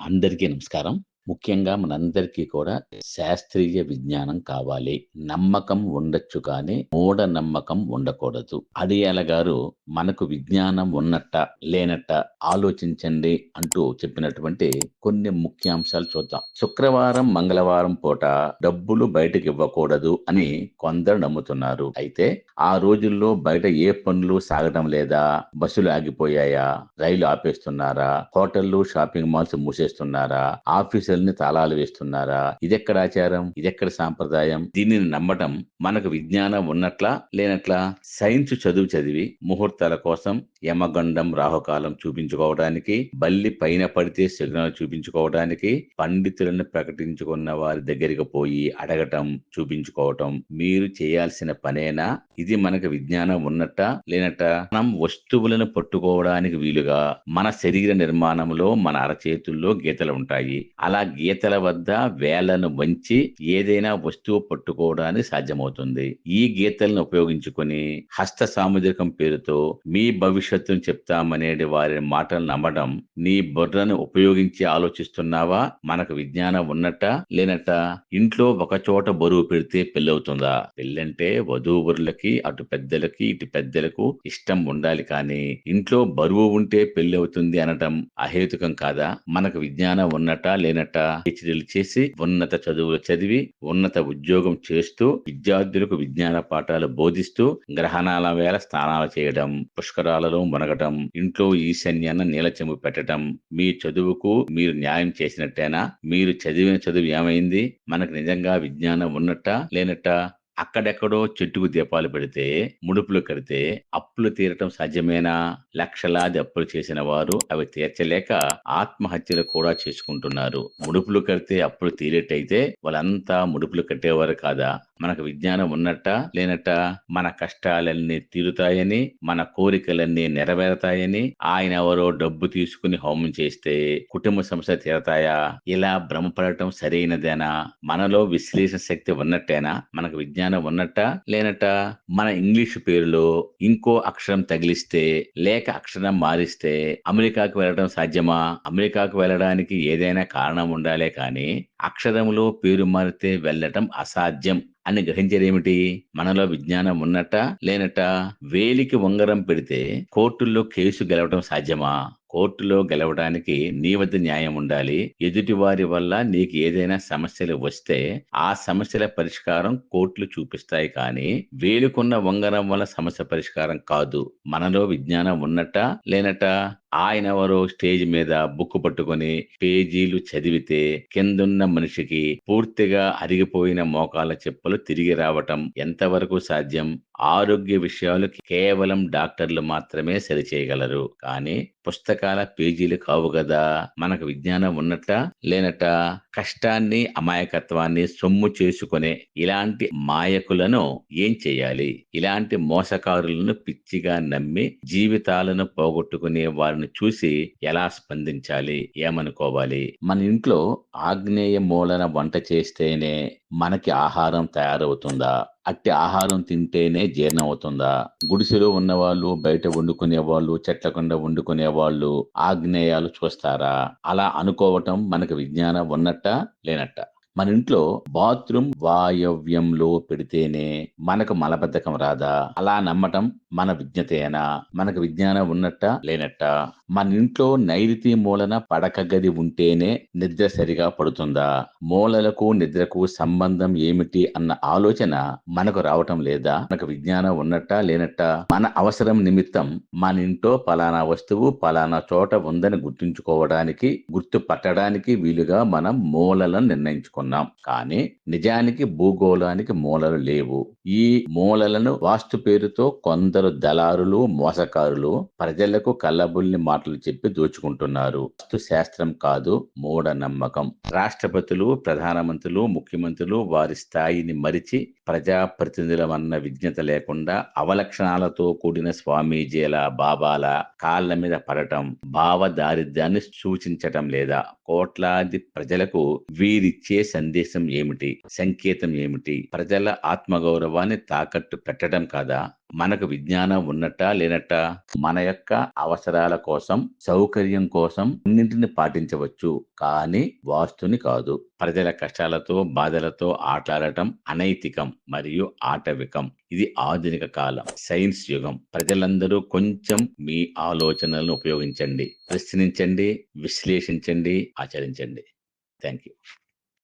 అందరికీ నమస్కారం. ముఖ్యంగా మనందరికీ కూడా శాస్త్రీయ విజ్ఞానం కావాలి. నమ్మకం ఉండొచ్చు కానీ మూఢ నమ్మకం ఉండకూడదు. అడియాల గారు మనకు విజ్ఞానం ఉన్నట్ట లేనట్ట ఆలోచించండి అంటూ చెప్పినటువంటి కొన్ని ముఖ్యాంశాలు చూద్దాం. శుక్రవారం మంగళవారం పూట డబ్బులు బయటకు ఇవ్వకూడదు అని కొందరు నమ్ముతున్నారు. అయితే ఆ రోజుల్లో బయట ఏ పనులు సాగడం లేదా? బస్సులు ఆగిపోయాయా? రైలు ఆపేస్తున్నారా? హోటళ్ళు షాపింగ్ మాల్స్ మూసేస్తున్నారా? పిల్లల్ని తాళాలు వేస్తున్నారా? ఇదెక్కడ ఆచారం? ఇదెక్కడ సాంప్రదాయం? దీనిని నమ్మటం మనకు విజ్ఞానం ఉన్నట్లా లేనట్లా? సైన్స్ చదువు చదివి ముహూర్తాల కోసం యమగండం రాహుకాలం చూపించుకోవడానికి బల్లి పైన పడితే సిగ్నల్ చూపించుకోవడానికి పండితులను ప్రకటించుకున్న వారి దగ్గరికి పోయి అడగటం చూపించుకోవటం మీరు చేయాల్సిన పనేనా? ఇది మనకు విజ్ఞానం ఉన్నట్ట లేనట్ట? మనం వస్తువులను పట్టుకోవడానికి వీలుగా మన శరీర నిర్మాణంలో మన అరచేతుల్లో గీతలు ఉంటాయి. అలా గీతల వద్ద వేలను వంచి ఏదైనా వస్తువు పట్టుకోవడానికి సాధ్యమవుతుంది. ఈ గీతలను ఉపయోగించుకొని హస్త సాముద్రికం పేరుతో మీ భవిష్యత్తును చెప్తామనేది వారి మాటలు నమ్మడం నీ బుర్రను ఉపయోగించి ఆలోచిస్తున్నావా? మనకు విజ్ఞానం ఉన్నట్ట లేనట్ట? ఇంట్లో ఒక చోట బరువు పెడితే పెళ్ళవుతుందా? పెళ్ళంటే వధూవరులకి అటు పెద్దలకి ఇటు పెద్దలకు ఇష్టం ఉండాలి కానీ ఇంట్లో బరువు ఉంటే పెళ్ళవుతుంది అవుతుంది అనటం అహేతుకం కాదా? మనకు విజ్ఞానం ఉన్నట్ట లేనట్ట? హెచ్డీలు చేసి ఉన్నత చదువులు చదివి ఉన్నత ఉద్యోగం చేస్తూ విద్యార్థులకు విజ్ఞాన పాఠాలు బోధిస్తూ గ్రహణాల వేళ స్నానాలు చేయడం పుష్కరాలలో మునగటం ఇంట్లో ఈశాన్యాన్న నీలచెంబు పెట్టడం. మీ చదువుకు మీరు న్యాయం చేసినట్టేనా? మీరు చదివిన చదువు ఏమైంది? మనకు నిజంగా విజ్ఞానం ఉన్నట్ట? లేనట్ట? అక్కడెక్కడో చెట్టుకు దీపాలు పెడితే ముడుపులు కడితే అప్పులు తీరటం సాధ్యమేనా? లక్షలాది అప్పులు చేసిన వారు అవి తీర్చలేక ఆత్మహత్యలు కూడా చేసుకుంటున్నారు. ముడుపులు కడితే అప్పులు తీరేటైతే వాళ్ళంతా ముడుపులు కట్టేవారు కాదా? మనకు విజ్ఞానం ఉన్నట్ట? లేనట్ట? మన కష్టాలన్నీ తీరుతాయని మన కోరికలన్నీ నెరవేరతాయని ఆయన ఎవరో డబ్బు తీసుకుని హోమం చేస్తే కుటుంబ సమస్య తీరతాయా? ఇలా భ్రమపడటం సరైనదేనా? మనలో విశ్లేషణ శక్తి ఉన్నట్టేనా? మనకు విజ్ఞానం ఉన్నట్ట? లేనట్ట? మన ఇంగ్లీష్ పేరులో ఇంకో అక్షరం తగిలిస్తే లేక అక్షరం మారిస్తే అమెరికాకు వెళ్ళడం సాధ్యమా? అమెరికాకు వెళ్ళడానికి ఏదైనా కారణం ఉండాలే కానీ అక్షరములో పేరు మారితే వెళ్ళటం అసాధ్యం అని గ్రహించేదేమిటి మనలో విజ్ఞానం ఉన్నట్ట? లేనట్ట? వేలికి ఉంగరం పెడితే కోర్టుల్లో కేసు గెలవటం సాధ్యమా? కోర్టులో గెలవడానికి నీ వద్ద న్యాయం ఉండాలి. ఎదుటి వారి వల్ల నీకు ఏదైనా సమస్యలు వస్తే ఆ సమస్యల పరిష్కారం కోర్టులు చూపిస్తాయి కానీ వేలుకున్న ఉంగరం వల్ల సమస్య పరిష్కారం కాదు. మనలో విజ్ఞానం ఉన్నట్ట లేనట ఆయన ఎవరో స్టేజ్ మీద బుక్ పట్టుకొని పేజీలు చదివితే కిందున్న మనిషికి పూర్తిగా అరిగిపోయిన మోకాల చెప్పులు తిరిగి రావటం ఎంతవరకు సాధ్యం? ఆరోగ్య విషయాలు కేవలం డాక్టర్లు మాత్రమే సరిచేయగలరు. కానీ పుస్తకాల పేజీలు కావు కదా మనకు విజ్ఞానం ఉన్నట్ట? లేనట కష్టాన్ని అమాయకత్వాన్ని సొమ్ము చేసుకునే ఇలాంటి మాయకులను ఏం చేయాలి? ఇలాంటి మోసకారులను పిచ్చిగా నమ్మి జీవితాలను పోగొట్టుకునే వారిని చూసి ఎలా స్పందించాలి? ఏమనుకోవాలి? మన ఇంట్లో ఆగ్నేయ మూలన వంట చేస్తేనే మనకి ఆహారం తయారవుతుందా? అట్టి ఆహారం తింటేనే జీర్ణం అవుతుందా? గుడిసెలో ఉన్నవాళ్ళు బయట వండుకునే వాళ్ళు చెట్ల కింద వండుకునే వాళ్ళు ఆగ్నేయాలు చూస్తారా? అలా అనుకోవటం మనకు విజ్ఞానం ఉన్నట్ట లేనట్ట? మన ఇంట్లో బాత్రూమ్ వాయవ్యంలో పెడితేనే మనకు మలబద్ధకం రాదా? అలా నమ్మటం మన విజ్ఞతేనా మనకు విజ్ఞానం ఉన్నట్ట? లేనట్ట? మన ఇంట్లో నైరుతి మూలన పడక గది ఉంటేనే నిద్ర సరిగా పడుతుందా? మూలలకు నిద్రకు సంబంధం ఏమిటి అన్న ఆలోచన మనకు రావటం లేదా? మనకు విజ్ఞానం ఉన్నట్ట? లేనట్ట? మన అవసరం నిమిత్తం మన ఇంట్లో పలానా వస్తువు పలానా చోట ఉందని గుర్తుంచుకోవడానికి గుర్తు పట్టడానికి వీలుగా మనం మూలలను నిర్ణయించుకోవాలి. అనుకున్నాం కానీ నిజానికి భూగోళానికి మూలలు లేవు. ఈ మూలలను వాస్తు పేరుతో కొందరు దళారులు మోసకారులు ప్రజలకు కళ్ళబుల్ని మాటలు చెప్పి దోచుకుంటున్నారు. వాస్తు శాస్త్రం కాదు మూఢ నమ్మకం రాష్ట్రపతులు ప్రధానమంత్రులు ముఖ్యమంత్రులు వారి స్థాయిని మరిచి ప్రజాప్రతినిధులమన్న విజ్ఞత లేకుండా అవలక్షణాలతో కూడిన స్వామీజీల బాబాల కాళ్ళ మీద పడటం భావ దారిద్ర్యాన్ని సూచించటం లేదా కోట్లాది ప్రజలకు వీరిచ్చే సందేశం ఏమిటి? సంకేతం ఏమిటి? ప్రజల ఆత్మగౌరవాన్ని తాకట్టు పెట్టడం కాదా? మనకు విజ్ఞానం ఉన్నట్టా లేనట్టా? మన యొక్క అవసరాల కోసం సౌకర్యం కోసం అన్నింటిని పాటించవచ్చు కానీ వాస్తుని కాదు. ప్రజల కష్టాలతో బాధలతో ఆటలాడటం అనైతికం మరియు ఆటవికం. ఇది ఆధునిక కాలం సైన్స్ యుగం. ప్రజలందరూ కొంచెం మీ ఆలోచనలను ఉపయోగించండి. ప్రశ్నించండి విశ్లేషించండి ఆచరించండి. Thank you